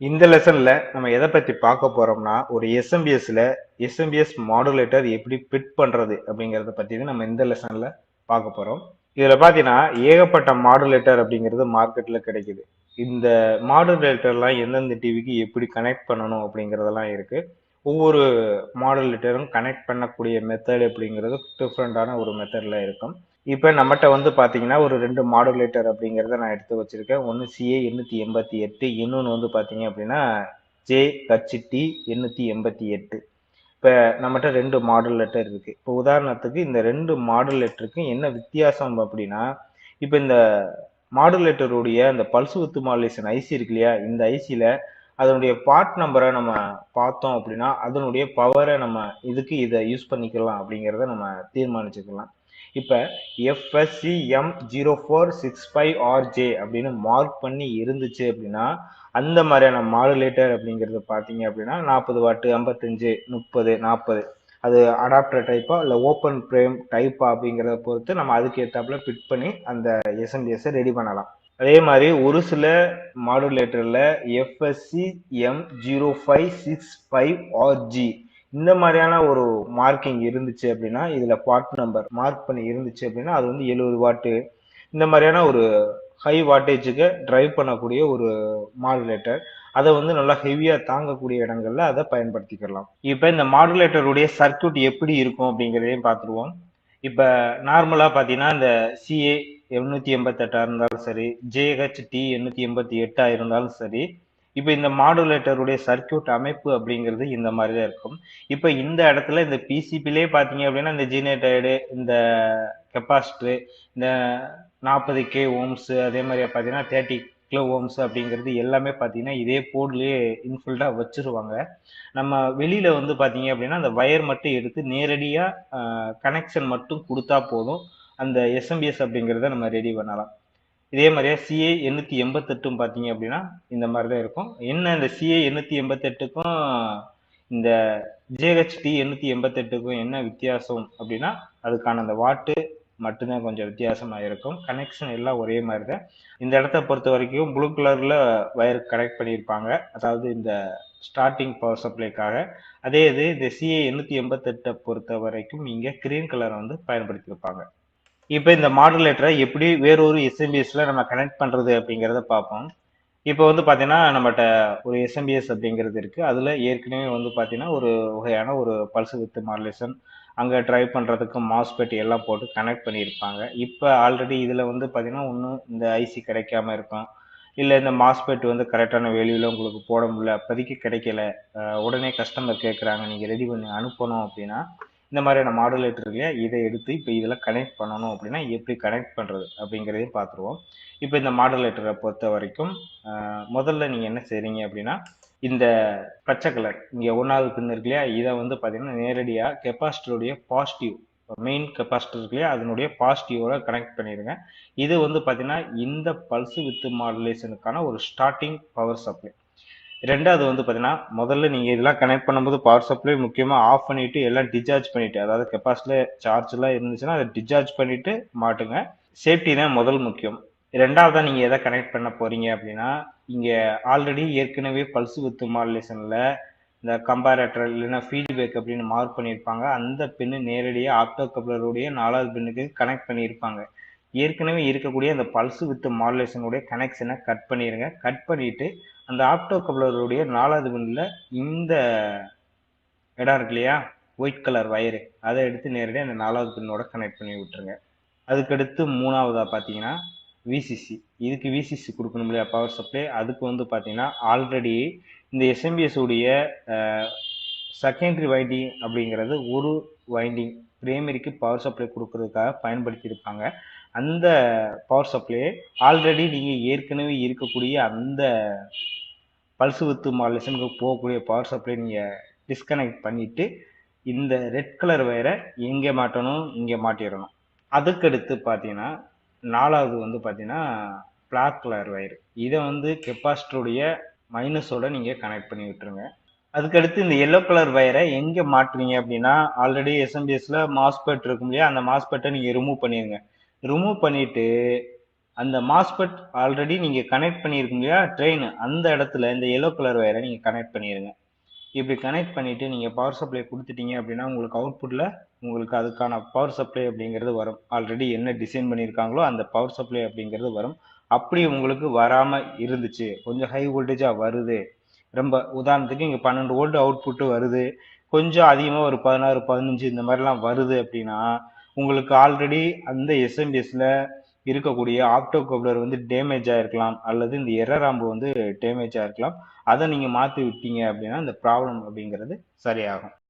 இந்த லெசன்ல நம்ம எதை பத்தி பார்க்க போறோம்னா ஒரு எஸ்எம்பிஎஸ்ல எஸ்எம்பிஎஸ் மாடுலேட்டர் எப்படி பிட் பண்றது அப்படிங்கறத பத்தி நம்ம இந்த லெசன்ல பார்க்க போறோம். இதுல பாத்தீங்கன்னா ஏகப்பட்ட மாடுலேட்டர் அப்படிங்கிறது மார்க்கெட்ல கிடைக்குது. இந்த மாடுலேட்டர்லாம் எந்தெந்த டிவிக்கு எப்படி கனெக்ட் பண்ணணும் அப்படிங்கறதெல்லாம் இருக்கு. ஒவ்வொரு மாடல் லிட்டரும் கனெக்ட் பண்ணக்கூடிய மெத்தட் அப்படிங்கிறது டிஃப்ரெண்டான ஒரு மெத்தடில் இருக்கும். இப்போ நம்மகிட்ட வந்து பார்த்தீங்கன்னா ஒரு ரெண்டு மாடுலேட்டர் அப்படிங்கிறத நான் எடுத்து வச்சுருக்கேன். ஒன்று சிஏ எண்ணூற்றி எண்பத்தி எட்டு இன்னொன்று வந்து பார்த்தீங்க அப்படின்னா ஜே ஹச்டி எண்ணூற்றி எண்பத்தி எட்டு. இப்போ நம்மகிட்ட ரெண்டு மாடல் லெட்டர் இருக்குது இப்போ உதாரணத்துக்கு இந்த ரெண்டு மாடல் லெட்டருக்கும் என்ன வித்தியாசம் அப்படின்னா இப்போ இந்த மாடுலேட்டருடைய அந்த பல்ஸ் வித்து மாடுலேஷன் ஐசி இருக்கு இல்லையா? இந்த ஐசியில் அதனுடைய பார்ட் நம்பரை நம்ம பார்த்தோம் அப்படின்னா அதனுடைய பவரை நம்ம இதுக்கு இதை யூஸ் பண்ணிக்கலாம் அப்படிங்கிறத நம்ம தீர்மானிச்சுக்கலாம். இப்போ FSCM zero four six five RJ அப்படின்னு மார்க் பண்ணி இருந்துச்சு அப்படின்னா அந்த மாதிரியான மாடுலேட்டர் அப்படிங்கிறது பார்த்தீங்க அப்படின்னா நாற்பது வாட்டு ஐம்பத்தஞ்சு முப்பது நாற்பது. அது அடாப்டர் டைப்பா இல்லை ஓப்பன் ஃப்ரேம் டைப்பா அப்படிங்கிறத பொறுத்து நம்ம அதுக்கு ஏற்றாப்புல ஃபிட் பண்ணி அந்த எஸ்எம்பிஎஸ்ஸை ரெடி பண்ணலாம். அதே மாதிரி ஒரு சில மாடுலேட்டரில் FSC M zero five six five RG இந்த மாதிரியான ஒரு மார்க்கிங் இருந்துச்சு அப்படின்னா இதில் பார்ட் நம்பர் மார்க் பண்ணி இருந்துச்சு அப்படின்னா அது வந்து எழுபது வாட்டு இந்த மாதிரியான ஒரு ஹை வாட்டேஜுக்கு டிரைவ் பண்ணக்கூடிய ஒரு மாடுலேட்டர் அதை வந்து நல்லா ஹெவியாக தாங்கக்கூடிய இடங்கள்ல அதை பயன்படுத்திக்கலாம். இப்போ இந்த மாடுலேட்டருடைய சர்க்கியூட் எப்படி இருக்கும் அப்படிங்கிறதையும் பார்த்துருவோம். இப்போ நார்மலாக பார்த்தீங்கன்னா இந்த சிஏ எண்ணூற்றி எண்பத்தெட்டாக இருந்தாலும் சரி ஜேஹெச் டி எண்ணூற்றி எண்பத்தி எட்டா இருந்தாலும் சரி இப்போ இந்த மாடுலேட்டருடைய சர்க்கியூட் அமைப்பு அப்படிங்கிறது இந்த மாதிரி தான் இருக்கும். இப்போ இந்த இடத்துல இந்த பிசிபிலே பார்த்தீங்க அப்படின்னா இந்த ஜீனேட்டைடு இந்த கெப்பாசிட்டரு இந்த நாற்பது கே ஓம்ஸ் அதே மாதிரி பார்த்தீங்கன்னா தேர்ட்டி கிலோ ஓம்ஸ் அப்படிங்கிறது எல்லாமே பார்த்தீங்கன்னா இதே போர்ட்லேயே இன்ஃபில்டாக வச்சுருவாங்க. நம்ம வெளியில் வந்து பார்த்தீங்க அப்படின்னா அந்த வயர் மட்டும் எடுத்து நேரடியாக கனெக்ஷன் மட்டும் கொடுத்தா போதும். அந்த எஸ்எம்பிஎஸ் அப்படிங்கிறத நம்ம ரெடி பண்ணலாம். இதே மாதிரியா சிஏ எண்ணூற்றி எண்பத்தெட்டும் பார்த்தீங்க அப்படின்னா இந்த மாதிரி தான் இருக்கும். என்ன இந்த சிஏ எண்ணூற்றி எண்பத்தெட்டுக்கும் இந்த ஜேஹெச்டி எண்ணூற்றி எண்பத்தெட்டுக்கும் என்ன வித்தியாசம் அப்படின்னா அதுக்கான அந்த வாட்டு மட்டும்தான் கொஞ்சம் வித்தியாசமாக இருக்கும். கனெக்ஷன் எல்லாம் ஒரே மாதிரி தான் இந்த இடத்த பொறுத்த வரைக்கும் ப்ளூ கலரில் வயர் கனெக்ட் பண்ணியிருப்பாங்க. அதாவது இந்த ஸ்டார்டிங் பவர் சப்ளைக்காக அதே இது இந்த சிஏ எண்ணூற்றி எண்பத்தெட்டை பொறுத்த வரைக்கும் இங்கே கிரீன் கலரை வந்து பயன்படுத்தியிருப்பாங்க. இப்போ இந்த மாடுலேட்டரை எப்படி வேறொரு எஸ்எம்பிஎஸ்ல நம்ம கனெக்ட் பண்றது அப்படிங்கிறத பார்ப்போம். இப்போ வந்து பார்த்தீங்கன்னா நம்மகிட்ட ஒரு எஸ்எம்பிஎஸ் அப்படிங்கிறது இருக்கு. அதுல ஏற்கனவே வந்து பார்த்தீங்கன்னா ஒரு வகையான ஒரு பல்ஸ் வித் மாடுலேஷன் அங்கே ட்ரைவ் பண்ணுறதுக்கு மாஸ்பெட் எல்லாம் போட்டு கனெக்ட் பண்ணியிருப்பாங்க. இப்போ ஆல்ரெடி இதில் வந்து பார்த்தீங்கன்னா ஒன்றும் இந்த ஐசி கிடைக்காம இருக்கும். இல்லை இந்த மாஸ்பெட் வந்து கரெக்டான வேல்யூவில் உங்களுக்கு போட முடியல. அப்போதைக்கு கிடைக்கல. உடனே கஸ்டமர் கேட்குறாங்க நீங்கள் ரெடி பண்ணி அனுப்பணும் அப்படின்னா இந்த மாதிரியான மாடுலேட்டர் இல்லையா இதை எடுத்து இப்போ இதில் கனெக்ட் பண்ணணும் அப்படின்னா எப்படி கனெக்ட் பண்ணுறது அப்படிங்கிறதையும் பார்த்துருவோம். இப்போ இந்த மாடுலேட்டரை பொறுத்த வரைக்கும் முதல்ல நீங்கள் என்ன செய்கிறீங்க அப்படின்னா இந்த பச்சை கலர் இங்கே ஒன்றாவது பின் இருக்கு இல்லையா? இதை வந்து பார்த்தீங்கன்னா நேரடியாக கெப்பாசிட்டருடைய பாசிட்டிவ் மெயின் கெப்பாசிட்டர் இருக்கு இல்லையா? அதனுடைய பாசிட்டிவோட கனெக்ட் பண்ணிடுங்க. இது வந்து பார்த்தீங்கன்னா இந்த பல்ஸ் வித் மாடுலேஷனுக்கான ஒரு ஸ்டார்டிங் பவர் சப்ளை ரெண்டாவது வந்து பார்த்தீங்கன்னா முதல்ல நீங்கள் இதெல்லாம் கனெக்ட் பண்ணும்போது பவர் சப்ளை முக்கியமாக ஆஃப் பண்ணிட்டு எல்லாம் டிஸ்சார்ஜ் பண்ணிட்டு அதாவது கெப்பாசிட்டியில் சார்ஜ்லாம் இருந்துச்சுன்னா அதை டிஸ்சார்ஜ் பண்ணிட்டு மாட்டுங்க. சேஃப்டி தான் முதல் முக்கியம். ரெண்டாவதாக நீங்கள் எதை கனெக்ட் பண்ண போறீங்க அப்படின்னா இங்கே ஆல்ரெடி ஏற்கனவே பல்ஸ் வித் மாடுலேஷனில் இந்த கம்பேரேட்டர் இல்லைன்னா ஃபீட்பேக் அப்படின்னு மார்க் பண்ணியிருப்பாங்க. அந்த பின்னு நேரடியாக ஆப்டோ கப்ளருடைய நாலாவது பின்னுக்கு கனெக்ட் பண்ணியிருப்பாங்க. ஏற்கனவே இருக்கக்கூடிய அந்த பல்ஸ் வித் மாடுலேஷனுடைய கனெக்ஷனை கட் பண்ணிடுங்க கட் பண்ணிவிட்டு அந்த ஆப்டோ கப்ளருடைய நாலாவது பின்னில் இந்த இடம் இருக்கு இல்லையா? ஒயிட் கலர் வயரு அதை எடுத்து நேரடியாக அந்த நாலாவது பின்னோட கனெக்ட் பண்ணி விட்டுருங்க. அதுக்கடுத்து மூணாவதாக பார்த்தீங்கன்னா விசிசி இதுக்கு விசிசி கொடுக்கணும் இல்லையா? பவர் சப்ளை அதுக்கு வந்து பார்த்தீங்கன்னா ஆல்ரெடி இந்த எஸ்எம்பிஎஸ் உடைய செகண்டரி வைண்டிங் அப்படிங்கிறது ஒரு வைண்டிங் பிரைமரிக்கு பவர் சப்ளை கொடுக்கறதுக்காக பயன்படுத்தியிருப்பாங்க. அந்த பவர் சப்ளை ஆல்ரெடி நீங்கள் ஏற்கனவே இருக்கக்கூடிய அந்த பல்ஸ் வித்து மாடுலேஷனுக்கு போகக்கூடிய பவர் சப்ளை நீங்கள் டிஸ்கனெக்ட் பண்ணிவிட்டு இந்த ரெட் கலர் வயரை எங்கே மாட்டணும் இங்கே மாட்டிடணும். அதுக்கடுத்து பார்த்தீங்கன்னா நாலாவது வந்து பார்த்தீங்கன்னா பிளாக் கலர் வயர் இதை வந்து கெப்பாசிட்டருடைய மைனஸோட நீங்கள் கனெக்ட் பண்ணி விட்டுருங்க. அதுக்கடுத்து இந்த எல்லோ கலர் வயரை எங்கே மாட்டுறீங்க அப்படின்னா ஆல்ரெடி எஸ்எம்பிஎஸ்ல மாஸ்பெட் இருக்கும் இல்லையா அந்த மாஸ்பெட்டை நீங்கள் ரிமூவ் பண்ணிடுங்க ரிமூவ் பண்ணிட்டு அந்த மாஸ்பெட் ஆல்ரெடி நீங்க கனெக்ட் பண்ணியிருக்கும் இல்லையா ட்ரெயின் அந்த இடத்துல இந்த எல்லோ கலர் வயரை நீங்க கனெக்ட் பண்ணிருங்க. இப்படி கனெக்ட் பண்ணிட்டு நீங்க பவர் சப்ளை கொடுத்துட்டீங்க அப்படின்னா உங்களுக்கு அவுட்புட்ல உங்களுக்கு அதுக்கான பவர் சப்ளை அப்படிங்கிறது வரும். ஆல்ரெடி என்ன டிசைன் பண்ணியிருக்காங்களோ அந்த பவர் சப்ளை அப்படிங்கிறது வரும். அப்படி உங்களுக்கு வராமல் இருந்துச்சு. கொஞ்சம் ஹை வோல்டேஜாக வருது. ரொம்ப உதாரணத்துக்கு இங்கே பன்னெண்டு வோல்ட் அவுட்புட்டு வருது. கொஞ்சம் அதிகமாக ஒரு பதினாறு பதினஞ்சு இந்த மாதிரிலாம் வருது அப்படின்னா உங்களுக்கு ஆல்ரெடி அந்த எஸ்எம்பிஎஸ்ல இருக்கக்கூடிய ஆப்டோ கப்ளர் வந்து டேமேஜ் ஆயிருக்கலாம். அல்லது இந்த எரராம்பு வந்து டேமேஜ் ஆயிருக்கலாம். அதை நீங்கள் மாற்றி விட்டீங்க அப்படின்னா இந்த ப்ராப்ளம் அப்படிங்கிறது சரியாகும்.